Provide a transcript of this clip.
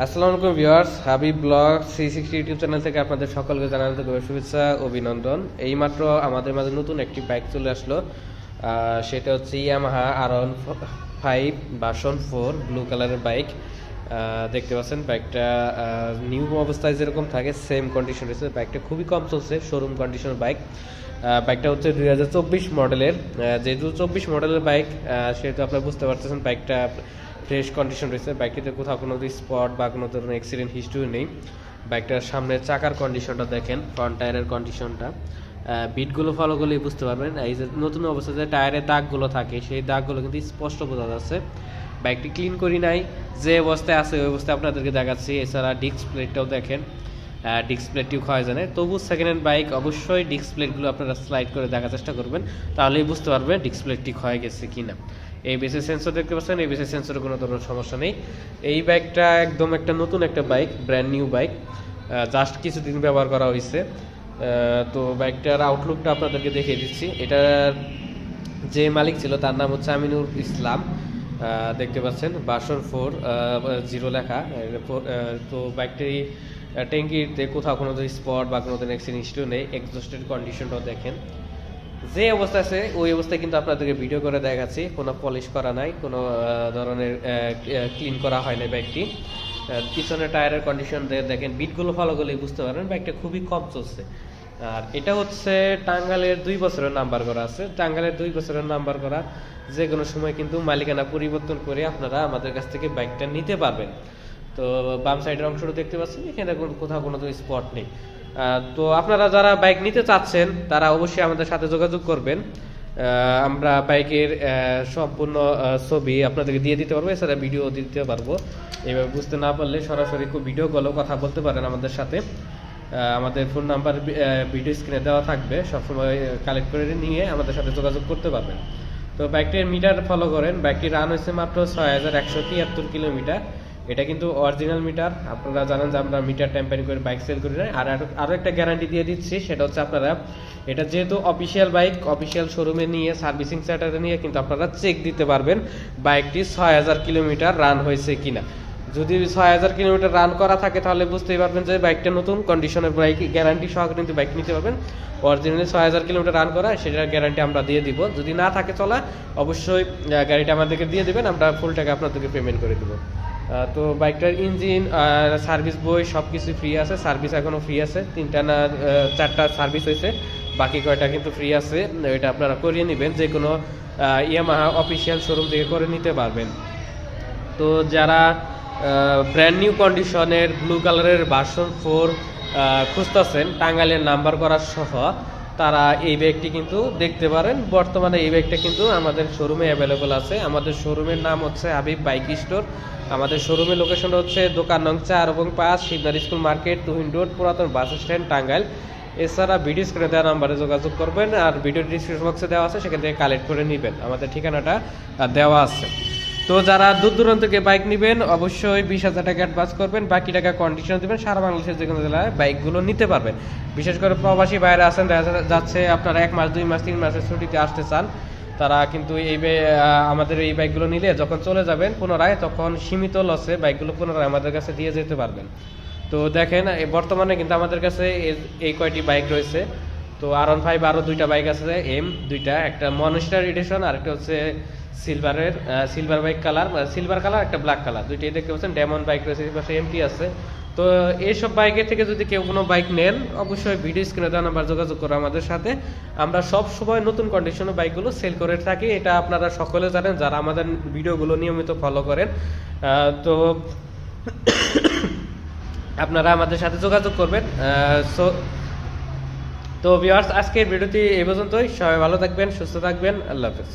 আসসালামু আলাইকুম viewers, Habib blog C sixty YouTube channel থেকে আপনাদের সকলকে জানাতে গভীর শুভেচ্ছা, অভিনন্দন। এইমাত্র আমাদের মাঝে নতুন একটি বাইক চলে আসলো সেটা হচ্ছে Yamaha R five version four blue কালারের বাইক দেখতে পাচ্ছেন বাইকটা নিউ অবস্থায় যেরকম থাকে সেম কন্ডিশন রয়েছে। বাইকটা খুবই কম চলছে শোরুম কন্ডিশনের বাইক বাইকটা হচ্ছে দুই হাজার চব্বিশ মডেলের যেহেতু চব্বিশ মডেলের বাইক সেহেতু আপনারা বুঝতে পারতেছেন বাইকটা ফ্রেশ কন্ডিশন রয়েছে। বাইকটিতে কোথাও কোনো স্পট বা কোনো ধরনের অ্যাক্সিডেন্ট হিস্ট্রি নেই। বাইকটার সামনের চাকার কন্ডিশনটা দেখেন ফ্রন্ট টায়ারের কন্ডিশনটা বিটগুলো ফলো করলেই বুঝতে পারবেন। এই যে নতুন অবস্থায় যে টায়ারের দাগগুলো থাকে, সেই দাগগুলো কিন্তু স্পষ্ট বোঝা যাচ্ছে। বাইকটি ক্লিন করি নাই, যে অবস্থায় আছে ওই অবস্থায় আপনাদেরকে দেখাচ্ছি। এছাড়া ডিস্ক প্লেটটাও দেখেন। ডিস্ক প্লেটটিও খাওয়া জানে। তবু সেকেন্ড হ্যান্ড বাইক অবশ্যই ডিস্ক প্লেটগুলো আপনারা স্লাইড করে দেখার চেষ্টা করবেন, তাহলেই বুঝতে পারবেন ডিস্ক প্লেটটি ক্ষয় গেছে কিনা। এই বেসে সেন্সর দেখতে পাচ্ছেন এই বেসে সেন্সরের কোনো ধরনের সমস্যা নেই। এই বাইকটা একদম একটা নতুন একটা bike brand new bike just কিছুদিন ব্যবহার করা হয়েছে। তো বাইকটার আউটলুকটা আপনাদেরকে দেখিয়ে দিচ্ছি। এটার যে মালিক ছিল, তার নাম হচ্ছে আমিনুর ইসলাম। দেখতে পাচ্ছেন, বাসর ফোর জিরো লেখা। তো বাইকটি ট্যাঙ্কিতে কোথাও কোনো স্পট বা কোনো অ্যাক্সিডেন্ট নেই। এক্সস্টেড কন্ডিশনটাও দেখেন। যে অবস্থা আছে, ওই অবস্থায় কিন্তু আপনাদেরকে ভিডিও করে দেখাচ্ছি। কোনো পলিশ করা নাই, কোনো ধরনের ক্লিন করা হয় না পিছনে টায়ারের কন্ডিশন দেখেন বিটগুলো ফলো করলেই বুঝতে পারবেন বাইকটা খুবই কম চলছে। আর এটা হচ্ছে টাঙ্গালের দুই বছরের নাম্বার করা আছে। টাঙ্গালের দুই বছরের নাম্বার করা যে কোনো সময় কিন্তু মালিকানা পরিবর্তন করে আপনারা আমাদের কাছ থেকে বাইকটা নিতে পারবেন। তো বাম সাইডের অংশটা দেখতে পাচ্ছেন, এখানে কোথাও কোনো স্পট নেই। তো আপনারা যারা বাইক নিতে চাচ্ছেন, তারা অবশ্যই আমাদের সাথে যোগাযোগ করবেন। আমরা বাইকের সম্পূর্ণ ছবি আপনাদেরকে দিয়ে দিতে পারব, এছাড়া ভিডিও দিতে পারব। এবার বুঝতে না পারলে সরাসরি ভিডিও কলও কথা বলতে পারেন আমাদের সাথে। আমাদের ফোন নাম্বার ভিডিও স্ক্রিনে দেওয়া থাকবে। সবসময় কালেক্ট করে নিয়ে আমাদের সাথে যোগাযোগ করতে পারবেন। তো বাইকটির মিটার ফলো করেন। বাইকটি রান হয়েছে মাত্র ছয় হাজার একশো তিয়াত্তর কিলোমিটার। এটা কিন্তু অরিজিনাল মিটার আপনারা জানেন যে আমরা মিটার টেম্পারিং করে বাইক সেল করি না। আর আরো- আরও একটা গ্যারান্টি দিয়ে দিচ্ছি, সেটা হচ্ছে আপনারা, এটা যেহেতু অফিসিয়াল বাইক অফিসিয়াল শোরুমে নিয়ে সার্ভিসিং সেন্টারে নিয়ে, কিন্তু আপনারা চেক দিতে পারবেন বাইকটি ছয় হাজার কিলোমিটার রান হয়েছে কিনা। যদি ছয় হাজার কিলোমিটার রান করা থাকে, তাহলে বুঝতেই পারবেন যে বাইকটা নতুন কন্ডিশনের বাইক গ্যারান্টি সহকারে কিন্তু বাইক নিতে পারবেন। অরিজিনালি ছয় হাজার কিলোমিটার রান করা, সেটার গ্যারান্টি আমরা দিয়ে দিব। যদি না থাকে চলা, অবশ্যই গাড়িটা আমাদেরকে দিয়ে দেবেন, আমরা ফুল টাকা আপনাদেরকে পেমেন্ট করে দেবো। তো বাইকটার ইঞ্জিন আর সার্ভিস বই সব কিছু ফ্রি আছে, সার্ভিস এখনও ফ্রি আছে। তিনটা না চারটা সার্ভিস হয়েছে, বাকি কয়টা কিন্তু ফ্রি আছে, এটা আপনারা করিয়ে নেবেন যে কোনো ইয়ামাহা অফিসিয়াল শোরুম থেকে করে নিতে পারবেন। তো যারা ব্র্যান্ড নিউ কন্ডিশনের ব্লু কালারের ভার্সন ফোর খুঁজতেছেন, টাঙ্গাইলের নাম্বার করা সহ তারা এই ব্যাগটি কিন্তু দেখতে পারেন। বর্তমানে এই ব্যাগটা কিন্তু আমাদের শোরুমে অ্যাভেলেবল আছে। আমাদের শোরুমের নাম হচ্ছে হাবিব বাইক স্টোর আমাদের শোরুমের লোকেশনটা হচ্ছে দোকান নং চার এবং পাঁচ শিবনার স্কুল মার্কেট, তুহিন রোড, পুরাতন বাস স্ট্যান্ড, টাঙ্গাইল। এছাড়া ভিডিও স্ক্রিনে দেওয়া নাম্বারে যোগাযোগ করবেন আর ভিডিও ডিসক্রিপশন বক্সে দেওয়া আছে, সেখান থেকে কালেক্ট করে নেবেন। আমাদের ঠিকানাটা দেওয়া আছে। তো যারা দূর দূরান্ত থেকে বাইক নেবেন, অবশ্যই বিশ হাজার টাকা অ্যাডভান্স করবেন, বাকি টাকা কন্ডিশন দেবেন, সারা বাংলাদেশের যে কোনো জেলায় বাইকগুলো নিতে পারবেন। বিশেষ করে প্রবাসী বাইরে আছেন, দেখা যাচ্ছে আপনারা এক মাস, দুই মাস, তিন মাসের ছুটিতে আসতে চান, তারা কিন্তু এই আমাদের এই বাইকগুলো নিলে যখন চলে যাবেন পুনরায়, তখন সীমিত লসে বাইকগুলো পুনরায় আমাদের কাছে দিয়ে যেতে পারবেন। তো দেখেন বর্তমানে কিন্তু আমাদের কাছে এই কয়টি বাইক রয়েছে। তো আর ওয়ান ফাইভ আরও দুইটা বাইক আছে এম দুইটা, একটা মনস্টার এডিশন আর একটা হচ্ছে সিলভারের silver bike colour silver colour একটা ব্ল্যাক কালার দুইটাই দেখতে পাচ্ছেন। ডেমন বাইক রয়েছে পাশে এমটি আছে। তো এইসব বাইকের থেকে যদি কেউ কোনো বাইক নেন, অবশ্যই ভিডিও স্ক্রিনে দেওয়া নাম্বার যোগাযোগ করো আমাদের সাথে। আমরা সব সময় নতুন কন্ডিশনের বাইকগুলো সেল করে থাকি, এটা আপনারা সকলে জানেন, যারা আমাদের ভিডিওগুলো নিয়মিত ফলো করেন। তো আপনারা আমাদের সাথে যোগাযোগ করবেন। সো তো ভিউয়ার্স আজকের ভিডিওটি এই পর্যন্তই। সবাই ভালো থাকবেন, সুস্থ থাকবেন। আল্লাহ হাফেজ।